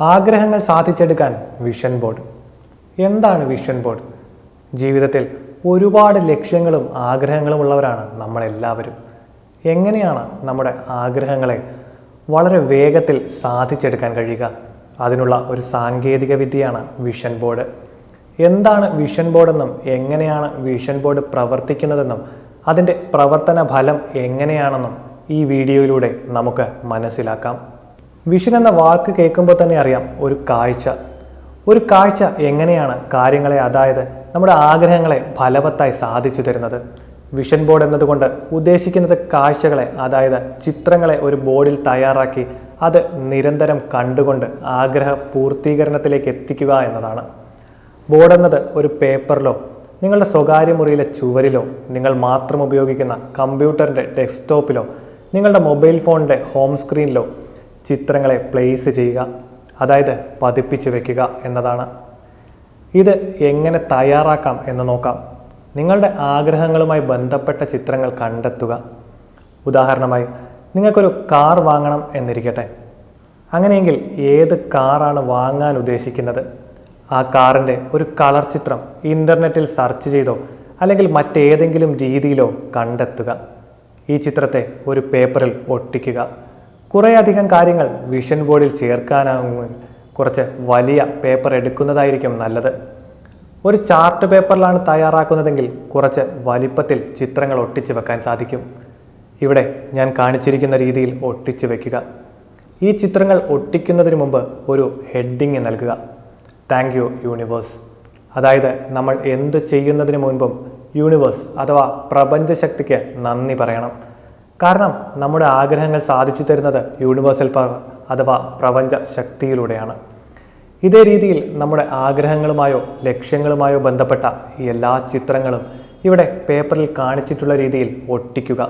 ആഗ്രഹങ്ങൾ സാധിച്ചെടുക്കാൻ vision board എന്താണ് വിഷൻ ബോർഡ് ജീവിതത്തിൽ ഒരുപാട് ലക്ഷ്യങ്ങളും ആഗ്രഹങ്ങളും ഉള്ളവരാണ് നമ്മളെല്ലാവരും. എങ്ങനെയാണ് നമ്മുടെ ആഗ്രഹങ്ങളെ വളരെ വേഗത്തിൽ സാധിച്ചെടുക്കാൻ കഴിയുക? അതിനുള്ള ഒരു സാങ്കേതിക വിദ്യയാണ് വിഷൻ ബോർഡ് എന്താണ് വിഷൻ ബോർഡെന്നും എങ്ങനെയാണ് വിഷൻ ബോർഡ് പ്രവർത്തിക്കുന്നതെന്നും അതിന്റെ പ്രവർത്തന ഫലം എങ്ങനെയാണെന്നും ഈ വീഡിയോയിലൂടെ നമുക്ക് മനസ്സിലാക്കാം. വിഷൻ എന്ന വാക്ക് കേൾക്കുമ്പോൾ തന്നെ അറിയാം ഒരു കാഴ്ച. ഒരു കാഴ്ച എങ്ങനെയാണ് കാര്യങ്ങളെ അതായത് നമ്മുടെ ആഗ്രഹങ്ങളെ ഫലവത്തായി സാധിച്ചു തരുന്നത്? വിഷൻ ബോർഡ് എന്നതുകൊണ്ട് ഉദ്ദേശിക്കുന്നത് കാഴ്ചകളെ അതായത് ചിത്രങ്ങളെ ഒരു ബോർഡിൽ തയ്യാറാക്കി അത് നിരന്തരം കണ്ടുകൊണ്ട് ആഗ്രഹ പൂർത്തീകരണത്തിലേക്ക് എത്തിക്കുക എന്നതാണ്. ബോർഡ് എന്നത് ഒരു പേപ്പറിലോ നിങ്ങളുടെ സ്വകാര്യ മുറിയിലെ ചുവരിലോ നിങ്ങൾ മാത്രം ഉപയോഗിക്കുന്ന കമ്പ്യൂട്ടറിന്റെ ഡെസ്ക്ടോപ്പിലോ നിങ്ങളുടെ മൊബൈൽ ഫോണിന്റെ ഹോം സ്ക്രീനിലോ ചിത്രങ്ങളെ പ്ലേസ് ചെയ്യുക അതായത് പതിപ്പിച്ച് വയ്ക്കുക എന്നതാണ്. ഇത് എങ്ങനെ തയ്യാറാക്കാം എന്ന് നോക്കാം. നിങ്ങളുടെ ആഗ്രഹങ്ങളുമായി ബന്ധപ്പെട്ട ചിത്രങ്ങൾ കണ്ടെത്തുക. ഉദാഹരണമായി നിങ്ങൾക്കൊരു കാർ വാങ്ങണം എന്നിരിക്കട്ടെ. അങ്ങനെയെങ്കിൽ ഏത് കാറാണ് വാങ്ങാൻ ഉദ്ദേശിക്കുന്നത്? ആ കാറിന്റെ ഒരു കളർ ചിത്രം ഇന്റർനെറ്റിൽ സെർച്ച് ചെയ്തോ അല്ലെങ്കിൽ മറ്റേതെങ്കിലും രീതിയിലോ കണ്ടെത്തുക. ഈ ചിത്രത്തെ ഒരു പേപ്പറിൽ ഒട്ടിക്കുക. കുറേയധികം കാര്യങ്ങൾ വിഷൻ ബോർഡിൽ ചേർക്കാനാകുമെങ്കിൽ കുറച്ച് വലിയ പേപ്പർ എടുക്കുന്നതായിരിക്കും നല്ലത്. ഒരു ചാർട്ട് പേപ്പറിലാണ് തയ്യാറാക്കുന്നതെങ്കിൽ കുറച്ച് വലിപ്പത്തിൽ ചിത്രങ്ങൾ ഒട്ടിച്ചു വെക്കാൻ സാധിക്കും. ഇവിടെ ഞാൻ കാണിച്ചിരിക്കുന്ന രീതിയിൽ ഒട്ടിച്ചു വയ്ക്കുക ഈ ചിത്രങ്ങൾ ഒട്ടിക്കുന്നതിന് മുമ്പ് ഒരു ഹെഡിങ് നൽകുക. താങ്ക് യു യൂണിവേഴ്സ് അതായത് നമ്മൾ എന്ത് ചെയ്യുന്നതിന് മുൻപും യൂണിവേഴ്സ് അഥവാ പ്രപഞ്ചശക്തിക്ക് നന്ദി പറയണം. കാരണം നമ്മുടെ ആഗ്രഹങ്ങൾ സാധിച്ചു തരുന്നത് യൂണിവേഴ്സൽ പവർ അഥവാ പ്രപഞ്ച ശക്തിയിലൂടെയാണ്. ഇതേ രീതിയിൽ നമ്മുടെ ആഗ്രഹങ്ങളുമായോ ലക്ഷ്യങ്ങളുമായോ ബന്ധപ്പെട്ട എല്ലാ ചിത്രങ്ങളും ഇവിടെ പേപ്പറിൽ കാണിച്ചിട്ടുള്ള രീതിയിൽ ഒട്ടിക്കുക.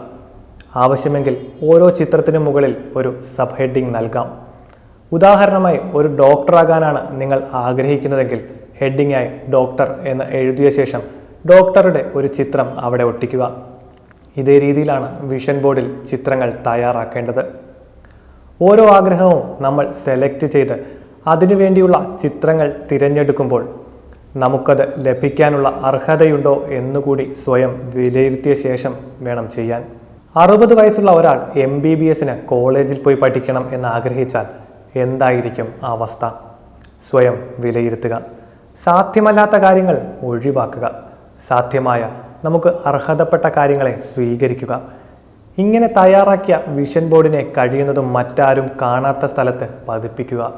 ആവശ്യമെങ്കിൽ ഓരോ ചിത്രത്തിനും മുകളിൽ ഒരു സബ് ഹെഡിങ് നൽകാം. ഉദാഹരണമായി ഒരു ഡോക്ടറാകാനാണ് നിങ്ങൾ ആഗ്രഹിക്കുന്നതെങ്കിൽ ഹെഡിങ്ങായി ഡോക്ടർ എന്ന് എഴുതിയ ശേഷം ഡോക്ടറുടെ ഒരു ചിത്രം അവിടെ ഒട്ടിക്കുക. ഇതേ രീതിയിലാണ് വിഷൻ ബോർഡിൽ ചിത്രങ്ങൾ തയ്യാറാക്കേണ്ടത്. ഓരോ ആഗ്രഹവും നമ്മൾ സെലക്ട് ചെയ്ത് അതിനുവേണ്ടിയുള്ള ചിത്രങ്ങൾ തിരഞ്ഞെടുക്കുമ്പോൾ നമുക്കത് ലഭിക്കാനുള്ള അർഹതയുണ്ടോ എന്നുകൂടി സ്വയം വിലയിരുത്തിയ ശേഷം വേണം ചെയ്യാൻ. അറുപത് വയസ്സുള്ള ഒരാൾ എം ബി ബി എസിന് കോളേജിൽ പോയി പഠിക്കണം എന്ന് ആഗ്രഹിച്ചാൽ എന്തായിരിക്കും അവസ്ഥ? സ്വയം വിലയിരുത്തുക. സാധ്യമല്ലാത്ത കാര്യങ്ങൾ ഒഴിവാക്കുക. സാധ്യമായ നമുക്ക് അർഹതപ്പെട്ട കാര്യങ്ങളെ സ്വീകരിക്കുക. ഇങ്ങനെ തയ്യാറാക്കിയ വിഷൻ ബോർഡിനെ കഴിയുന്നതും മറ്റാരും കാണാത്ത സ്ഥലത്ത് പതിപ്പിക്കുക.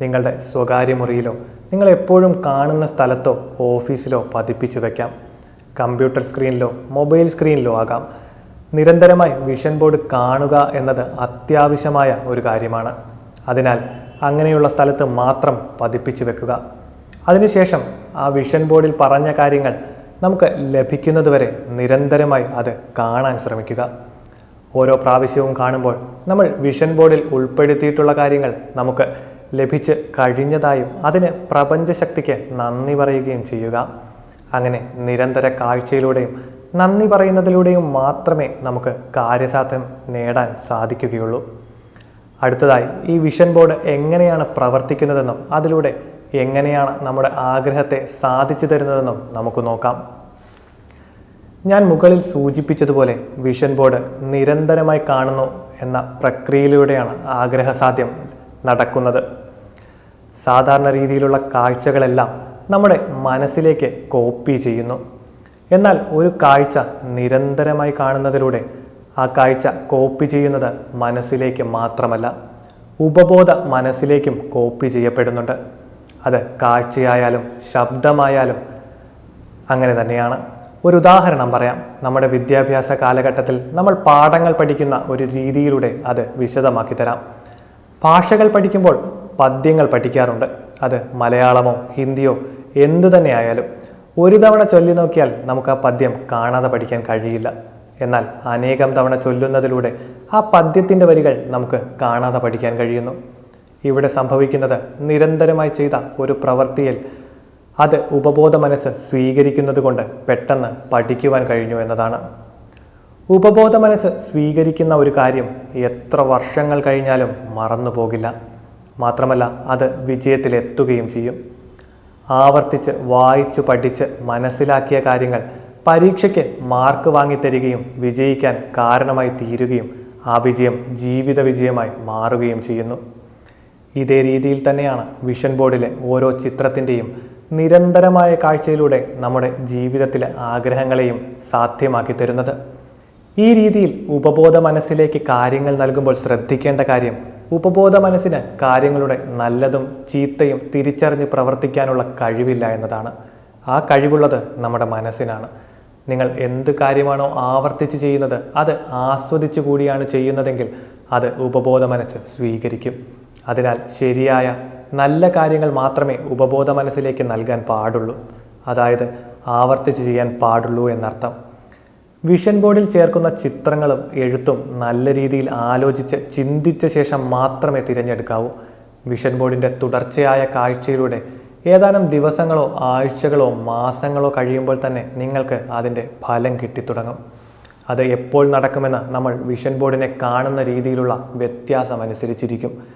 നിങ്ങളുടെ സ്വകാര്യ മുറിയിലോ നിങ്ങൾ എപ്പോഴും കാണുന്ന സ്ഥലത്തോ ഓഫീസിലോ പതിപ്പിച്ചു വയ്ക്കാം കമ്പ്യൂട്ടർ സ്ക്രീനിലോ മൊബൈൽ സ്ക്രീനിലോ ആകാം. നിരന്തരമായി വിഷൻ ബോർഡ് കാണുക എന്നത് അത്യാവശ്യമായ ഒരു കാര്യമാണ്. അതിനാൽ അങ്ങനെയുള്ള സ്ഥലത്ത് മാത്രം പതിപ്പിച്ചു വെക്കുക. അതിനുശേഷം ആ വിഷൻ ബോർഡിൽ പറഞ്ഞ കാര്യങ്ങൾ നമുക്ക് ലഭിക്കുന്നതുവരെ നിരന്തരമായി അത് കാണാൻ ശ്രമിക്കുക. ഓരോ പ്രാവശ്യവും കാണുമ്പോൾ നമ്മൾ വിഷൻ ബോർഡിൽ ഉൾപ്പെടുത്തിയിട്ടുള്ള കാര്യങ്ങൾ നമുക്ക് ലഭിച്ച് കഴിഞ്ഞതായും അതിന് പ്രപഞ്ചശക്തിക്ക് നന്ദി പറയുകയും ചെയ്യുക. അങ്ങനെ നിരന്തര കാഴ്ചയിലൂടെയും നന്ദി പറയുന്നതിലൂടെയും മാത്രമേ നമുക്ക് കാര്യസാധ്യം നേടാൻ സാധിക്കുകയുള്ളൂ. അടുത്തതായി ഈ വിഷൻ ബോർഡ് എങ്ങനെയാണ് പ്രവർത്തിക്കുന്നതെന്നും അതിലൂടെ എങ്ങനെയാണ് നമ്മുടെ ആഗ്രഹത്തെ സാധിച്ചു തരുന്നതെന്നും നമുക്ക് നോക്കാം. ഞാൻ മുകളിൽ സൂചിപ്പിച്ചതുപോലെ വിഷൻ ബോർഡ് നിരന്തരമായി കാണുന്നു എന്ന പ്രക്രിയയിലൂടെയാണ് ആഗ്രഹസാധ്യം നടക്കുന്നത്. സാധാരണ രീതിയിലുള്ള കാഴ്ചകളെല്ലാം നമ്മുടെ മനസ്സിലേക്ക് കോപ്പി ചെയ്യുന്നു. എന്നാൽ ഒരു കാഴ്ച നിരന്തരമായി കാണുന്നതിലൂടെ ആ കാഴ്ച കോപ്പി ചെയ്യുന്നത് മനസ്സിലേക്ക് മാത്രമല്ല ഉപബോധ മനസ്സിലേക്കും കോപ്പി ചെയ്യപ്പെടുന്നുണ്ട്. അത് കാഴ്ചയായാലും ശബ്ദമായാലും അങ്ങനെ തന്നെയാണ്. ഒരു ഉദാഹരണം പറയാം. നമ്മുടെ വിദ്യാഭ്യാസ കാലഘട്ടത്തിൽ നമ്മൾ പാഠങ്ങൾ പഠിക്കുന്ന ഒരു രീതിയിലൂടെ അത് വിശദമാക്കി തരാം. ഭാഷകൾ പഠിക്കുമ്പോൾ പദ്യങ്ങൾ പഠിക്കാറുണ്ട്. അത് മലയാളമോ ഹിന്ദിയോ എന്തു തന്നെ ആയാലും ഒരു തവണ ചൊല്ലി നോക്കിയാൽ നമുക്ക് ആ പദ്യം കാണാതെ പഠിക്കാൻ കഴിയില്ല. എന്നാൽ അനേകം തവണ ചൊല്ലുന്നതിലൂടെ ആ പദ്യത്തിന്റെ വരികൾ നമുക്ക് കാണാതെ പഠിക്കാൻ കഴിയുന്നു. ഇവിടെ സംഭവിക്കുന്നത് നിരന്തരമായി ചെയ്ത ഒരു പ്രവൃത്തിയിൽ അത് ഉപബോധ മനസ്സ് സ്വീകരിക്കുന്നത് കൊണ്ട് പെട്ടെന്ന് പഠിക്കുവാൻ കഴിഞ്ഞു എന്നതാണ്. ഉപബോധ മനസ്സ് സ്വീകരിക്കുന്ന ഒരു കാര്യം എത്ര വർഷങ്ങൾ കഴിഞ്ഞാലും മറന്നു പോകില്ല. മാത്രമല്ല അത് വിജയത്തിലെത്തുകയും ചെയ്യും. ആവർത്തിച്ച് വായിച്ചു പഠിച്ച് മനസ്സിലാക്കിയ കാര്യങ്ങൾ പരീക്ഷയ്ക്ക് മാർക്ക് വാങ്ങിത്തരികയും വിജയിക്കാൻ കാരണമായി തീരുകയും ആ വിജയം ജീവിത വിജയമായി മാറുകയും ചെയ്യുന്നു. ഇതേ രീതിയിൽ തന്നെയാണ് വിഷൻ ബോർഡിലെ ഓരോ ചിത്രത്തിന്റെയും നിരന്തരമായ കാഴ്ചയിലൂടെ നമ്മുടെ ജീവിതത്തിലെ ആഗ്രഹങ്ങളെയും സാധ്യമാക്കി തരുന്നത്. ഈ രീതിയിൽ ഉപബോധ മനസ്സിലേക്ക് കാര്യങ്ങൾ നൽകുമ്പോൾ ശ്രദ്ധിക്കേണ്ട കാര്യം ഉപബോധ മനസ്സിന് കാര്യങ്ങളുടെ നല്ലതും ചീത്തയും തിരിച്ചറിഞ്ഞ് പ്രവർത്തിക്കാനുള്ള കഴിവില്ല എന്നതാണ്. ആ കഴിവുള്ളത് നമ്മുടെ മനസ്സിനാണ്. നിങ്ങൾ എന്ത് കാര്യമാണോ ആവർത്തിച്ച് ചെയ്യുന്നത് അത് ആസ്വദിച്ചു കൂടിയാണ് ചെയ്യുന്നതെങ്കിൽ അത് ഉപബോധ മനസ്സ് സ്വീകരിക്കും. അതിനാൽ ശരിയായ നല്ല കാര്യങ്ങൾ മാത്രമേ ഉപബോധ മനസ്സിലേക്ക് നൽകാൻ പാടുള്ളൂ. അതായത് ആവർത്തിച്ച് ചെയ്യാൻ പാടുള്ളൂ എന്നർത്ഥം. വിഷൻ ബോർഡിൽ ചേർക്കുന്ന ചിത്രങ്ങളും എഴുത്തും നല്ല രീതിയിൽ ആലോചിച്ച് ചിന്തിച്ച ശേഷം മാത്രമേ തിരഞ്ഞെടുക്കാവൂ. വിഷൻ ബോർഡിന്റെ തുടർച്ചയായ കാഴ്ചയിലൂടെ ഏതാനും ദിവസങ്ങളോ ആഴ്ചകളോ മാസങ്ങളോ കഴിയുമ്പോൾ തന്നെ നിങ്ങൾക്ക് അതിന്റെ ഫലം കിട്ടിത്തുടങ്ങും. അത് എപ്പോൾ നടക്കുമെന്ന് നമ്മൾ വിഷൻ ബോർഡിനെ കാണുന്ന രീതിയിലുള്ള വ്യത്യാസം അനുസരിച്ചിരിക്കും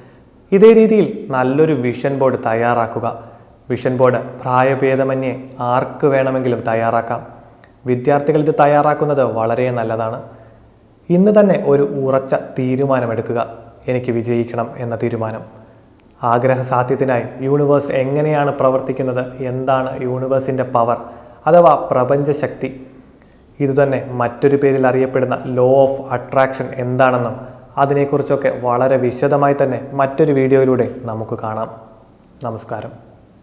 ഇതേ രീതിയിൽ നല്ലൊരു വിഷൻ ബോർഡ് തയ്യാറാക്കുക. വിഷൻ ബോർഡ് പ്രായഭേദമന്യേ ആർക്ക് വേണമെങ്കിലും തയ്യാറാക്കാം. വിദ്യാർത്ഥികൾ ഇത് തയ്യാറാക്കുന്നത് വളരെ നല്ലതാണ്. ഇന്ന് തന്നെ ഒരു ഉറച്ച തീരുമാനമെടുക്കുക. എനിക്ക് വിജയിക്കണം എന്ന തീരുമാനം. ആഗ്രഹ സാധ്യത്തിനായി യൂണിവേഴ്സ് എങ്ങനെയാണ് പ്രവർത്തിക്കുന്നത്? എന്താണ് യൂണിവേഴ്സിന്റെ പവർ അഥവാ പ്രപഞ്ചശക്തി? ഇതുതന്നെ മറ്റൊരു പേരിൽ അറിയപ്പെടുന്ന ലോ ഓഫ് അട്രാക്ഷൻ എന്താണെന്നും അതിനെക്കുറിച്ചൊക്കെ വളരെ വിശദമായി തന്നെ മറ്റൊരു വീഡിയോയിലൂടെ നമുക്ക് കാണാം. നമസ്കാരം.